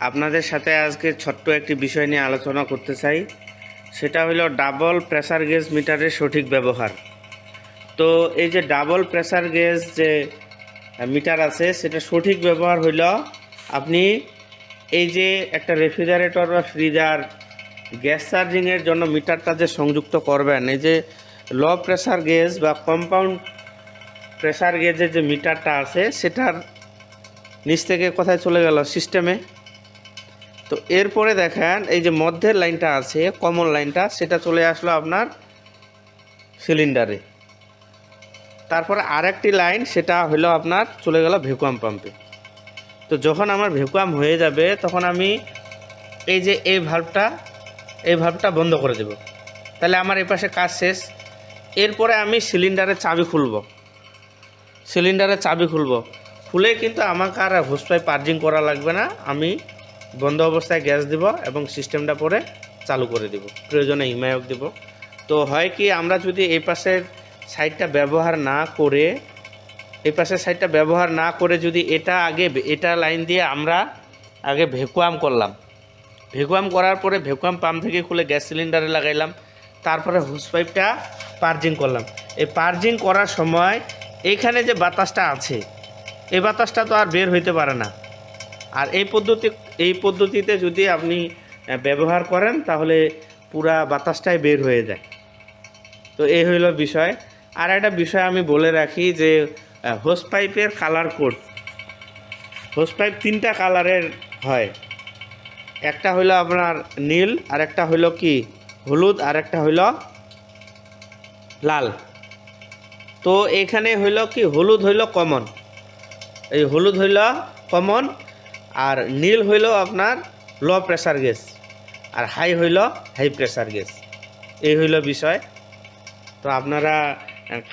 আপনাদের সাথে আজকে ছোট্ট একটি বিষয় নিয়ে আলোচনা করতে চাই। সেটা হলো ডাবল প্রেসার গেজ মিটারের সঠিক ব্যবহার। তো এই যে ডাবল প্রেসার গেজ যে মিটার আছে, সেটা সঠিক ব্যবহার হইল আপনি এই যে একটা রেফ্রিজারেটর বা ফ্রিজার গ্যাস চার্জিংয়ের জন্য মিটারটা যে সংযুক্ত করবেন, এই যে লো প্রেসার গেজ বা কম্পাউন্ড প্রেসার গেজের যে মিটারটা আছে, সেটার নিচ থেকে কোথায় চলে গেল? সিস্টেমে তো এরপরে দেখেন, এই যে মধ্যের লাইনটা আছে, কমন লাইনটা, সেটা চলে আসলো আপনার সিলিন্ডারে। তারপরে আরেকটি লাইন, সেটা হলো আপনার চলে গেল ভ্যাকুয়াম পাম্পে। তো যখন আমার ভ্যাকুয়াম হয়ে যাবে, তখন আমি এই যে এই ভাল্বটা এই ভাল্বটা বন্ধ করে দেব। তাহলে আমার এই পাশে কাজ শেষ। এরপরে আমি সিলিন্ডারের চাবি খুলব। সিলিন্ডারের চাবি খুলব। খুলে কিন্তু আমাকে আর হোস পার্জিং করা লাগবে না। আমি বন্ধ অবস্থায় গ্যাস দিব এবং সিস্টেমটা পরে চালু করে দিব। প্রয়োজনে হিমায়ক দিব। তো হয় কি, আমরা যদি এই পাশের সাইডটা ব্যবহার না করে, এই পাশের সাইডটা ব্যবহার না করে যদি এটা আগে, এটা লাইন দিয়ে আমরা আগে ভেকুয়াম করলাম। ভেকুয়াম করার পরে ভ্যাকুয়াম পাম্প থেকে খুলে গ্যাস সিলিন্ডারে লাগাইলাম। তারপরে হুস পাইপটা পার্জিং করলাম। এই পার্জিং করার সময় এইখানে যে বাতাসটা আছে, এই বাতাসটা তো আর বের হইতে পারে না। আর এই পদ্ধতি, এই পদ্ধতিতে যদি আপনি ব্যবহার করেন, তাহলে পুরা বাতাসটাই বের হয়ে যায়। তো এই হইল বিষয়। আর একটা বিষয় আমি বলে রাখি যে হোস পাইপের কালার কোড হোস পাইপ তিনটা কালারের হয়। একটা হইল আপনার নীল, আর একটা হইল কি? হলুদ, আর একটা হইল লাল। তো এখানে হইল কি? হলুদ হইল কমন এই হলুদ হইল কমন আর নীল হইল আপনার লো প্রেসার গ্যাস আর হাই হইল হাই প্রেসার গ্যাস এই হইল বিষয়। তো আপনারা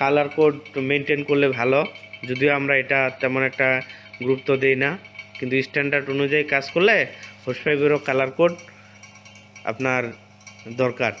কালার কোড মেনটেন করলে ভালো। যদিও আমরা এটা তেমন একটা গুরুত্ব দিই না, কিন্তু স্ট্যান্ডার্ড অনুযায়ী কাজ করলে হোসপাইপেরও কালার কোড আপনার দরকার।